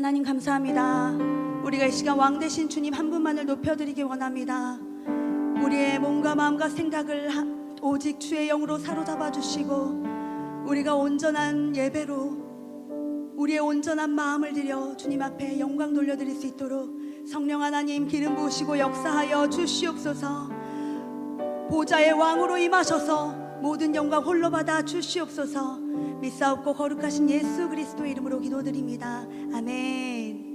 하나님 감사합니다. 우리가 이 시간 왕 대신 주님 한 분만을 높여드리기 원합니다. 우리의 몸과 마음과 생각을 하- 오직 주의 영으로 사로잡아 주시고 우리가 온전한 예배로 우리의 온전한 마음을 들여 주님 앞에 영광 돌려드릴 수 있도록 성령 하나님 기름 부으시고 역사하여 주시옵소서 보좌의 왕으로 임하셔서 모든 영광 홀로 받아 주시옵소서 믿사옵고 거룩하신 예수 그리스도 이름으로 기도드립니다. 아멘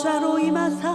오소서 보